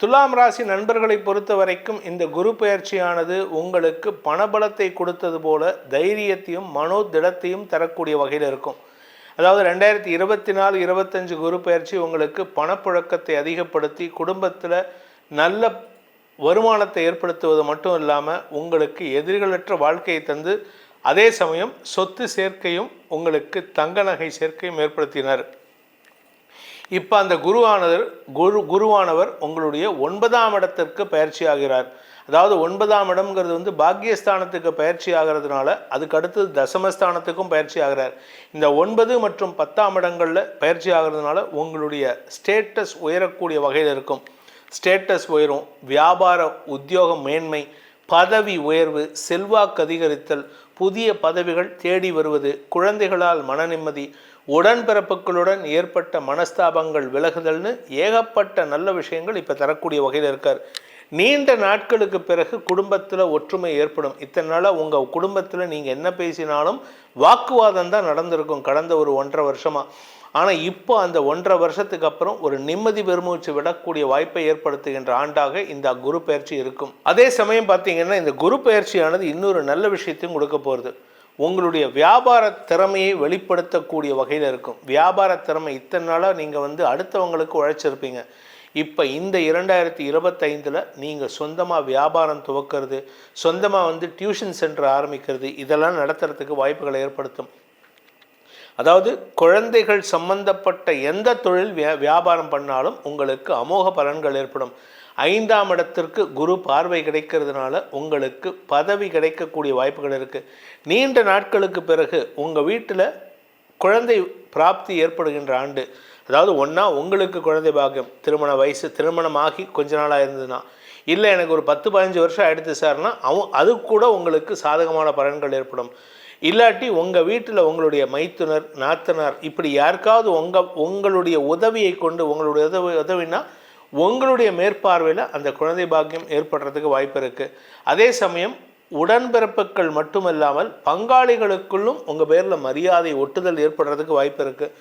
துலாம் ராசி நண்பர்களை பொறுத்த வரைக்கும் இந்த குரு பயிற்சியானது உங்களுக்கு பணபலத்தை கொடுத்தது போல தைரியத்தையும் மனோதிடத்தையும் தரக்கூடிய வகையில் இருக்கும். அதாவது ரெண்டாயிரத்தி இருபத்தி நாலு இருபத்தஞ்சு குரு பயிற்சி உங்களுக்கு பணப்புழக்கத்தை அதிகப்படுத்தி குடும்பத்தில் நல்ல வருமானத்தை ஏற்படுத்துவது மட்டும் இல்லாமல் உங்களுக்கு எதிரிகளற்ற வாழ்க்கையை தந்து அதே சமயம் சொத்து சேர்க்கையும் உங்களுக்கு தங்க நகை சேர்க்கையும் ஏற்படுத்தினார். இப்போ அந்த குருவானவர் குரு குருவானவர் உங்களுடைய ஒன்பதாம் இடத்திற்கு பயிற்சி ஆகிறார். அதாவது ஒன்பதாம் இடம்ங்கிறது வந்து பாக்கியஸ்தானத்துக்கு பயிற்சி ஆகிறதுனால அதுக்கு அடுத்தது தசமஸ்தானத்துக்கும் பயிற்சி ஆகிறார். இந்த ஒன்பது மற்றும் பத்தாம் இடங்களில் பயிற்சி ஆகிறதுனால உங்களுடைய ஸ்டேட்டஸ் உயரக்கூடிய வகையில் இருக்கும். ஸ்டேட்டஸ் உயரும். வியாபார உத்தியோக மேன்மை பதவி உயர்வு செல்வாக்கு அதிகரித்தல் புதிய பதவிகள் தேடி வருவது குழந்தைகளால் மன நிம்மதி உடன்பிறப்புகளுடன் ஏற்பட்ட மனஸ்தாபங்கள் விலகுதல்னு ஏகப்பட்ட நல்ல விஷயங்கள் இப்போ தரக்கூடிய வகையில் இருக்கார். நீண்ட நாட்களுக்கு பிறகு குடும்பத்தில் ஒற்றுமை ஏற்படும். இத்தனை நாளாக உங்கள் குடும்பத்தில் நீங்கள் என்ன பேசினாலும் வாக்குவாதம் தான் நடந்திருக்கும் கடந்த ஒரு ஒன்றரை வருஷமாக ஆனால் இப்போ அந்த ஒன்றரை வருஷத்துக்கு அப்புறம் ஒரு நிம்மதி பெருமூச்சு விடக்கூடிய வாய்ப்பை ஏற்படுத்துகின்ற ஆண்டாக இந்த குரு பயிற்சி இருக்கும். அதே சமயம் பார்த்தீங்கன்னா இந்த குரு பயிற்சியானது இன்னொரு நல்ல விஷயத்தையும் கொடுக்க போகிறது உங்களுடைய வியாபார திறமையை வெளிப்படுத்தக்கூடிய வகையில் இருக்கும். வியாபார திறமை இத்தனை நாளாக நீங்கள் வந்து அடுத்தவங்களுக்கு உழைச்சிருப்பீங்க. இப்போ இந்த இரண்டாயிரத்தி இருபத்தைந்தில் நீங்கள் சொந்தமாக வியாபாரம் துவக்கிறது சொந்தமாக வந்து டியூஷன் சென்டர் ஆரம்பிக்கிறது இதெல்லாம் நடத்துறதுக்கு வாய்ப்புகளை ஏற்படுத்தும். அதாவது குழந்தைகள் சம்பந்தப்பட்ட எந்த தொழில் வியா வியாபாரம் பண்ணாலும் உங்களுக்கு அமோக பலன்கள் ஏற்படும். ஐந்தாம் இடத்திற்கு குரு பார்வை கிடைக்கிறதுனால உங்களுக்கு பதவி கிடைக்கக்கூடிய வாய்ப்புகள் இருக்குது நீண்ட நாட்களுக்கு பிறகு உங்கள் வீட்டில் குழந்தை பிராப்தி ஏற்படுகின்ற ஆண்டு. அதாவது ஒன்றா உங்களுக்கு குழந்தை பாக்கியம். திருமண வயசு திருமணமாகி கொஞ்ச நாளாக இருந்ததுன்னா. இல்லை எனக்கு ஒரு பத்து பதினஞ்சு வருஷம் ஆகிடுது சார்னா அவன் அது கூட உங்களுக்கு சாதகமான பலன்கள் ஏற்படும். இல்லாட்டி உங்கள் வீட்டில் உங்களுடைய மைத்துனர் நாத்தனார் இப்படி யாருக்காவது உங்கள் உங்களுடைய உதவியை கொண்டு உங்களுடைய உதவி உதவினா உங்களுடைய மேற்பார்வையில் அந்த குழந்தை பாக்கியம் ஏற்படுறதுக்கு வாய்ப்பு இருக்குது அதே சமயம் உடன்பிறப்புகள் மட்டுமல்லாமல் பங்காளிகளுக்குள்ளும் உங்கள் பேரில் மரியாதை ஒட்டுதல் ஏற்படுறதுக்கு வாய்ப்பு இருக்குது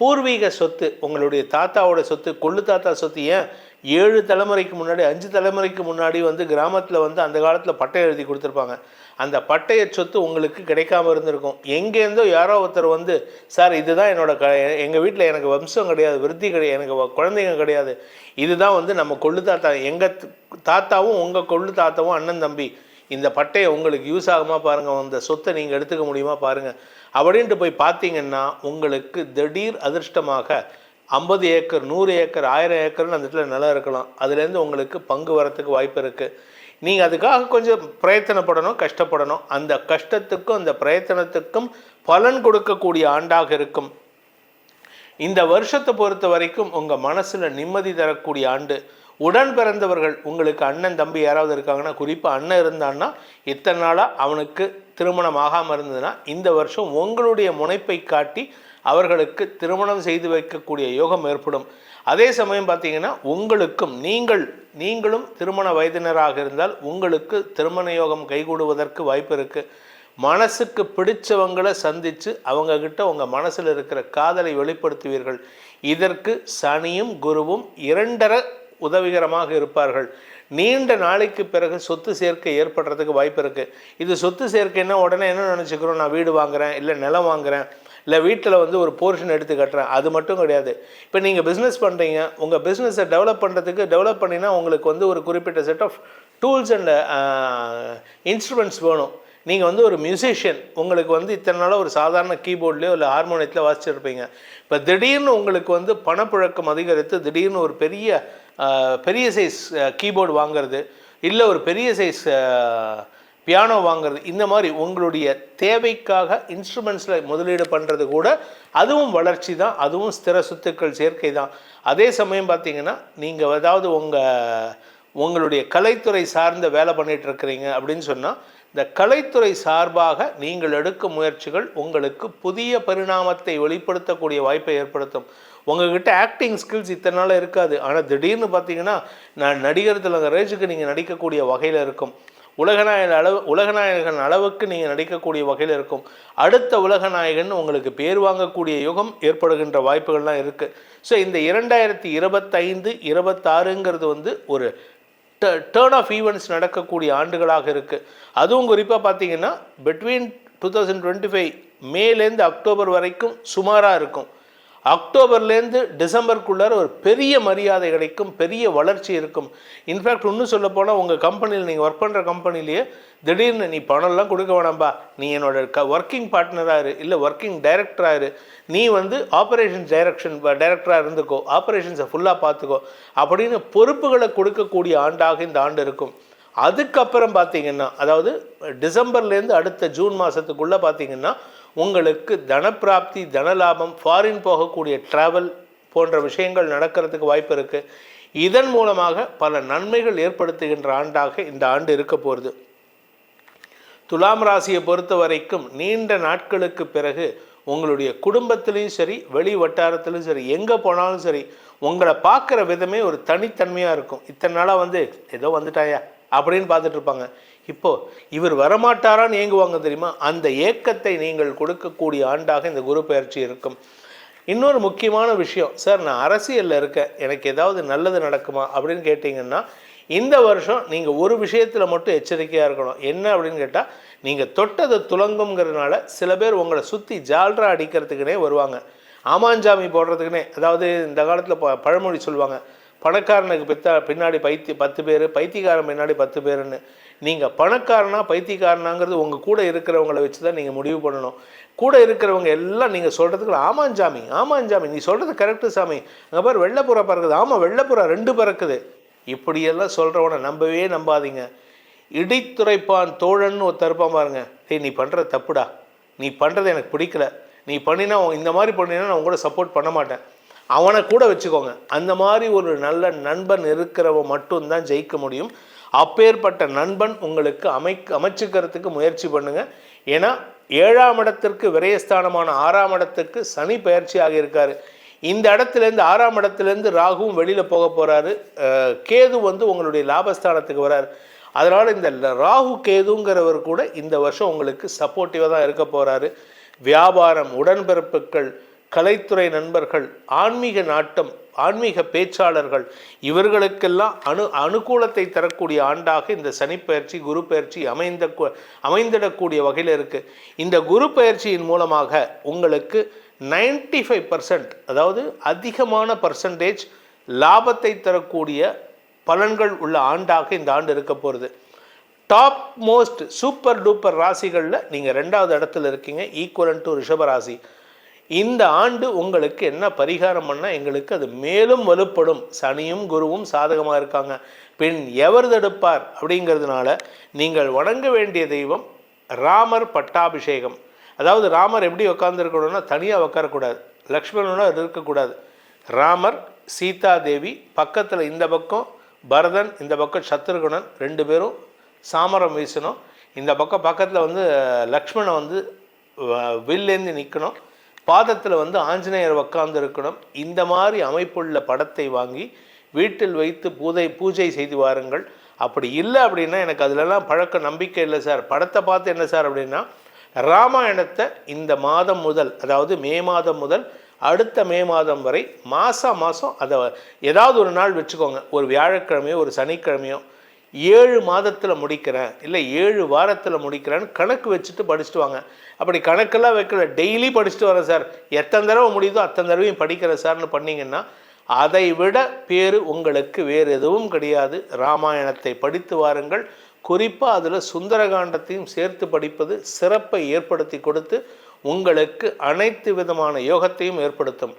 பூர்வீக சொத்து உங்களுடைய தாத்தாவோட சொத்து கொள்ளு தாத்தா சொத்து ஏன் ஏழு தலைமுறைக்கு முன்னாடி அஞ்சு தலைமுறைக்கு முன்னாடி வந்து கிராமத்தில் வந்து அந்த காலத்தில் பட்டை எழுதி கொடுத்துருப்பாங்க. அந்த பட்டய சொத்து உங்களுக்கு கிடைக்காம இருந்திருக்கும். எங்கேருந்தோ யாரோ ஒருத்தர் வந்து சார் இதுதான் என்னோட க எங்கள் வீட்டில் எனக்கு வம்சம் கிடையாது விருத்தி கிடையாது எனக்கு வ- குழந்தைங்க கிடையாது. இதுதான் வந்து நம்ம கொள்ளு தாத்தா எங்கள் தாத்தாவும் உங்கள் கொள்ளு தாத்தாவும் அண்ணன் தம்பி. இந்த பட்டையை உங்களுக்கு யூஸ் ஆகுமா பாருங்கள் அந்த சொத்தை நீங்கள் எடுத்துக்க முடியுமா பாருங்கள் அப்படின்ட்டு போய் பார்த்தீங்கன்னா உங்களுக்கு திடீர் அதிர்ஷ்டமாக ஐம்பது ஏக்கர் நூறு ஏக்கர் ஆயிரம் ஏக்கர்னு அந்த இடத்துல நிலம் இருக்கலாம். அதுலேருந்து உங்களுக்கு பங்கு வரத்துக்கு வாய்ப்பு இருக்குது நீங்கள் அதுக்காக கொஞ்சம் பிரயத்தனப்படணும் கஷ்டப்படணும். அந்த கஷ்டத்துக்கும் அந்த பிரயத்தனத்துக்கும் பலன் கொடுக்கக்கூடிய ஆண்டாக இருக்கும். இந்த வருஷத்தை பொறுத்த வரைக்கும் உங்கள் மனசில் நிம்மதி தரக்கூடிய ஆண்டு. உடன் பிறந்தவர்கள் உங்களுக்கு அண்ணன் தம்பி யாராவது இருக்காங்கன்னா குறிப்பாக அண்ணன் இருந்தான்னா இத்தனை நாளாக அவனுக்கு திருமணம் ஆகாமல் இருந்ததுன்னா இந்த வருஷம் உங்களுடைய முனைப்பை காட்டி அவர்களுக்கு திருமணம் செய்து வைக்கக்கூடிய யோகம் ஏற்படும். அதே சமயம் பார்த்தீங்கன்னா உங்களுக்கும் நீங்கள் நீங்களும் திருமண வயதினராக இருந்தால் உங்களுக்கு திருமண யோகம் கைகூடுவதற்கு வாய்ப்பு இருக்குது மனசுக்கு பிடிச்சவங்களை சந்தித்து அவங்கக்கிட்ட உங்கள் மனசில் இருக்கிற காதலை வெளிப்படுத்துவீர்கள். இதற்கு சனியும் குருவும் இரண்டரை உதவிகரமாக இருப்பார்கள். நீண்ட நாளைக்கு பிறகு சொத்து சேர்க்கை ஏற்படுறதுக்கு வாய்ப்பு இருக்குது இது சொத்து சேர்க்கைன்னா உடனே என்ன நினச்சிக்கிறோம்? நான் வீடு வாங்குறேன் இல்லை நிலம் வாங்குறேன். இல்லை வீட்டில் வந்து ஒரு போர்ஷன் எடுத்து கட்டுறேன். அது மட்டும் கிடையாது. இப்போ நீங்கள் பிஸ்னஸ் பண்ணுறீங்க உங்கள் பிஸ்னஸை டெவலப் பண்ணுறதுக்கு டெவலப் பண்ணினா உங்களுக்கு வந்து ஒரு குறிப்பிட்ட set of tools and instruments வேணும். நீங்கள் வந்து ஒரு மியூசிஷியன் உங்களுக்கு வந்து இத்தனை நாளாக ஒரு சாதாரண கீபோர்ட்லேயோ இல்லை ஹார்மோனியத்தில் வாசிச்சிருப்பீங்க. இப்போ திடீர்னு உங்களுக்கு வந்து பணப்புழக்கம் அதிகரித்து திடீர்னு ஒரு பெரிய uh, பெரிய சைஸ் கீபோர்டு uh, வாங்குறது இல்லை ஒரு பெரிய சைஸ் பியானோ வாங்குறது இந்த மாதிரி உங்களுடைய தேவைக்காக இன்ஸ்ட்ருமெண்ட்ஸில் முதலீடு பண்ணுறது கூட அதுவும் வளர்ச்சி தான் அதுவும் ஸ்திர சொத்துக்கள் சேர்க்கை தான். அதே சமயம் பார்த்தீங்கன்னா நீங்கள் ஏதாவது உங்கள் உங்களுடைய கலைத்துறை சார்ந்த வேலை பண்ணிகிட்டு இருக்கிறீங்க அப்படின்னு சொன்னால் இந்த கலைத்துறை சார்பாக நீங்கள் எடுக்கும் முயற்சிகள் உங்களுக்கு புதிய பரிணாமத்தை வெளிப்படுத்தக்கூடிய வாய்ப்பை ஏற்படுத்தும். உங்ககிட்ட ஆக்டிங் ஸ்கில்ஸ் இத்தனை நாள் இருக்காது. ஆனால் திடீர்னு பார்த்தீங்கன்னா நான் நடிகர் திலக ரேஜுக்கு நீங்கள் நடிக்கக்கூடிய வகையில் இருக்கும். உலகநாயகன் அளவு உலகநாயகன் அளவுக்கு நீங்கள் நடிக்கக்கூடிய வகையில் இருக்கும். அடுத்த உலகநாயகன் உங்களுக்கு பேர் வாங்கக்கூடிய யுகம் ஏற்படுகின்ற வாய்ப்புகள்லாம் இருக்குது ஸோ இந்த இரண்டாயிரத்தி இருபத்தைந்து இருபத்தாறுங்கிறது வந்து ஒரு டேர்ன் ஆஃப் ஈவெண்ட்ஸ் நடக்கக்கூடிய ஆண்டுகளாக இருக்குது அதுவும் குறிப்பாக பார்த்தீங்கன்னா between two thousand twenty five மேலேருந்து அக்டோபர் வரைக்கும் சுமாராக இருக்கும். அக்டோபர்லேருந்து டிசம்பருக்குள்ளார ஒரு பெரிய மரியாதை கிடைக்கும் பெரிய வளர்ச்சி இருக்கும். இன்ஃபேக்ட் இன்னும் சொல்ல போனால் உங்கள் கம்பெனியில் நீங்கள் ஒர்க் பண்ணுற கம்பெனிலேயே திடீர்னு நீ பணம்லாம் கொடுக்க வேணாம்பா. நீ என்னோட க ஒர்க்கிங் பார்ட்னராக இரு இல்லை ஒர்க்கிங் டைரக்டராக இரு. நீ வந்து ஆப்ரேஷன்ஸ் டைரக்ஷன் டைரக்டராக இருந்துக்கோ ஆப்ரேஷன்ஸை ஃபுல்லாக பார்த்துக்கோ அப்படின்னு பொறுப்புகளை கொடுக்கக்கூடிய ஆண்டாக இந்த ஆண்டு இருக்கும். அதுக்கப்புறம் பார்த்தீங்கன்னா அதாவது டிசம்பர்லேருந்து அடுத்த ஜூன் மாதத்துக்குள்ளே பார்த்தீங்கன்னா உங்களுக்கு தனப்பிராப்தி தனலாபம் ஃபாரின் போகக்கூடிய ட்ராவல் போன்ற விஷயங்கள் நடக்கிறதுக்கு வாய்ப்பு இருக்குது இதன் மூலமாக பல நன்மைகள் ஏற்படுத்துகின்ற ஆண்டாக இந்த ஆண்டு இருக்க போகிறது துலாம் ராசியை பொறுத்த வரைக்கும் நீண்ட நாட்களுக்கு பிறகு உங்களுடைய குடும்பத்திலையும் சரி வெளி வட்டாரத்திலையும் சரி எங்கே போனாலும் சரி உங்களை பார்க்குற விதமே ஒரு தனித்தன்மையாக இருக்கும். இத்தனை நாளாக வந்து ஏதோ வந்துட்டாயா? அப்படின்னு பார்த்துட்டு இருப்பாங்க. இப்போது இவர் வரமாட்டாரான்னு ஏங்குவாங்க தெரியுமா? அந்த ஏக்கத்தை நீங்கள் கொடுக்கக்கூடிய ஆண்டாக இந்த குரு பயிற்சி இருக்கும். இன்னொரு முக்கியமான விஷயம் சார் நான் அரசியலில் இருக்கேன். எனக்கு ஏதாவது நல்லது நடக்குமா? அப்படின்னு கேட்டிங்கன்னா இந்த வருஷம் நீங்கள் ஒரு விஷயத்தில் மட்டும் எச்சரிக்கையாக இருக்கணும். என்ன அப்படின்னு கேட்டால் நீங்கள் தொட்டது துளங்குங்கிறதுனால சில பேர் உங்களை சுற்றி ஜால்ரா அடிக்கிறதுக்குனே வருவாங்க. ஆமாஞ்சாமி போடுறதுக்குனே அதாவது இந்த காலத்தில் ப பழமொழி சொல்லுவாங்க பணக்காரனுக்கு பித்தா பின்னாடி பைத்தி பத்து பேர் பைத்தியக்காரன் பின்னாடி பத்து பேருன்னு. நீங்கள் பணக்காரனா பைத்தியக்காரனாங்கிறது உங்கள் கூட இருக்கிறவங்கள வச்சு தான் நீங்கள் முடிவு பண்ணணும். கூட இருக்கிறவங்க எல்லாம் நீங்கள் சொல்கிறதுக்கு ஆமாஞ்சாமி ஆமாஞ்சாமி நீ சொல்கிறது கரெக்டு சாமி. அங்கே பாரு வெள்ளைப்புறா பறக்குது. ஆமாம் வெள்ளைப்புறா ரெண்டு பறக்குது. இப்படியெல்லாம் சொல்கிறவனை நம்பவே நம்பாதீங்க. இடித்துரைப்பான் தோழன்னு ஒரு தருப்பான் பாருங்க. டேய் நீ பண்ணுற தப்புடா. நீ பண்ணுறது எனக்கு பிடிக்கல. நீ பண்ணினா இந்த மாதிரி பண்ணினா நான் உங்களோட சப்போர்ட் பண்ண மாட்டேன். அவனை கூட வச்சுக்கோங்க. அந்த மாதிரி ஒரு நல்ல நண்பன் இருக்கிறவன் மட்டும்தான் ஜெயிக்க முடியும். அப்பேற்பட்ட நண்பன் உங்களுக்கு அமை அமைச்சுக்கிறதுக்கு முயற்சி பண்ணுங்க. ஏன்னா ஏழாம் இடத்திற்கு விரயஸ்தானமான ஆறாம் இடத்துக்கு சனி பயிற்சி இருக்கார். இந்த இடத்துலேருந்து ஆறாம் இடத்துலேருந்து ராகுவும் வெளியில் போக போகிறாரு கேது வந்து உங்களுடைய லாபஸ்தானத்துக்கு வராரு. அதனால் இந்த ராகு கேதுங்கிறவர் கூட இந்த வருஷம் உங்களுக்கு சப்போர்ட்டிவாக தான் இருக்க போகிறாரு வியாபாரம் உடன்பிறப்புகள் கலைத்துறை நண்பர்கள் ஆன்மீக நாட்டம் ஆன்மீக பேச்சாளர்கள் இவர்களுக்கெல்லாம் அணு அனுகூலத்தை தரக்கூடிய ஆண்டாக இந்த சனிப்பயிற்சி குரு பயிற்சி அமைந்த அமைந்திடக்கூடிய வகையில் இருக்குது இந்த குரு பயிற்சியின் மூலமாக உங்களுக்கு நைன்டி ஃபைவ் பர்சன்ட் அதாவது அதிகமான பர்சன்டேஜ் லாபத்தை தரக்கூடிய பலன்கள் உள்ள ஆண்டாக இந்த ஆண்டு இருக்க போகிறது டாப் மோஸ்ட் சூப்பர் டூப்பர் ராசிகளில் நீங்கள் ரெண்டாவது இடத்துல இருக்கீங்க ஈக்குவலன் டு ரிஷபராசி இந்த ஆண்டு உங்களுக்கு என்ன பரிகாரம் பண்ணால் எங்களுக்கு அது மேலும் வலுப்படும். சனியும் குருவும் சாதகமாக இருக்காங்க. பின் எவர் தடுப்பார் அப்படிங்கிறதுனால நீங்கள் வணங்க வேண்டிய தெய்வம் ராமர் பட்டாபிஷேகம். அதாவது ராமர் எப்படி உட்காந்துருக்கணும்னா தனியாக உட்காரக்கூடாது. லக்ஷ்மணனோட இருக்கக்கூடாது. ராமர் சீதா தேவி பக்கத்தில் இந்த பக்கம் பரதன் இந்த பக்கம் சத்ருகுணன் ரெண்டு பேரும் சாமரம் வீசணும். இந்த பக்கம் பக்கத்தில் வந்து லக்ஷ்மணன் வந்து வில்லேந்து நிற்கணும் பாதத்தில் வந்து ஆஞ்சநேயர் உட்கார்ந்து இருக்கணும் இந்த மாதிரி அமைப்புள்ள படத்தை வாங்கி வீட்டில் வைத்து பூஜை பூஜை செய்து வாருங்கள். அப்படி இல்லை அப்படின்னா எனக்கு அதிலெல்லாம் பழக்க நம்பிக்கை இல்லை சார். படத்தை பார்த்து என்ன சார் அப்படின்னா ராமாயணத்தை இந்த மாதம் முதல் அதாவது மே மாதம் முதல் அடுத்த மே மாதம் வரை மாதம் மாதம் அதை ஏதாவது ஒரு நாள் வச்சுக்கோங்க. ஒரு வியாழக்கிழமையோ ஒரு சனிக்கிழமையோ ஏழு மாதத்தில் முடிக்கிறேன் இல்லை ஏழு வாரத்தில் முடிக்கிறேன்னு கணக்கு வச்சுட்டு படிச்சுட்டு வாங்க. அப்படி கணக்கெல்லாம் வைக்கல டெய்லி படிச்சுட்டு வரேன் சார். எத்தனை தடவை முடியுதோ அத்தனை தடவையும் படிக்கிறேன் சார்னு பண்ணிங்கன்னா அதை விட பேர் உங்களுக்கு வேறு எதுவும் கிடையாது. ராமாயணத்தை படித்து வாருங்கள். குறிப்பாக அதில் சுந்தரகாண்டத்தையும் சேர்த்து படிப்பது சிறப்பை ஏற்படுத்தி கொடுத்து உங்களுக்கு அனைத்து விதமான யோகத்தையும் ஏற்படுத்தும்.